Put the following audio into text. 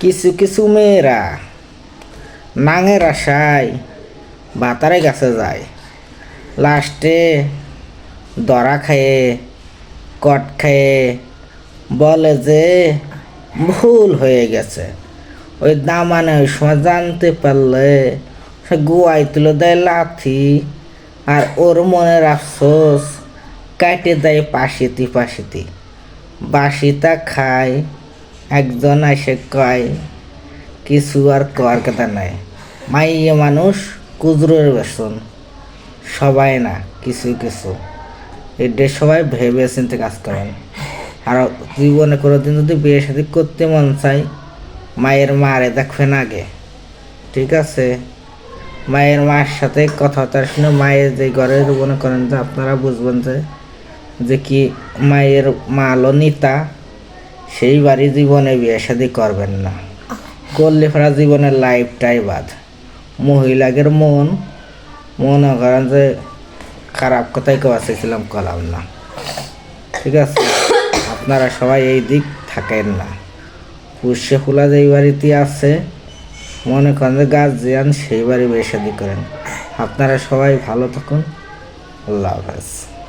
কিছু কিছু মেয়েরা নাঙের আশায় বাতারে গাছে যায়। লাস্টে দরা খায়ে, কট খায়ে বলে যে ভুল হয়ে গেছে। ওই দামানে ওই সময় জানতে পারলে সে গুয়াই তুলে দেয় লাথি আর ওর মনের আফসোস কাটে দেয় পাশিতি পাশিতি। বাসিতা খায় একজন এসে কয়, কিছু আর কর কথা নাই। মাইয়ে মানুষ কুজুরের বেসন সবাই না কিছু কিছু। এটা সবাই ভেবে চিন্তে কাজ করেন। আর জীবনে কোনোদিন যদি বিয়ে শাদী করতে মন চাই মায়ের মারে দেখবেন আগে। ঠিক আছে? মায়ের মার সাথে কথাবার্তা শুনে মায়ের যে ঘরের মনে করেন যে আপনারা বুঝবেন যে যে কি মায়ের মা লনিতা সেই বাড়ি জীবনে বিয়ে শাদী করবেন না। করলে ফেরা জীবনের লাইফটাই বাদ। মহিলাদের মন, মনে করেন যে খারাপ কথাই কেউ আসেছিলাম কলাম না। ঠিক আছে? আপনারা সবাই এই দিক থাকেন না। পুষ্যে ফুলা যেই বাড়িতে আছে, মনে করেন যে গাছ জিয়ান সেই বাড়ি বিয়ে করেন। আপনারা সবাই ভালো থাকুন। আল্লাহ হাফেজ।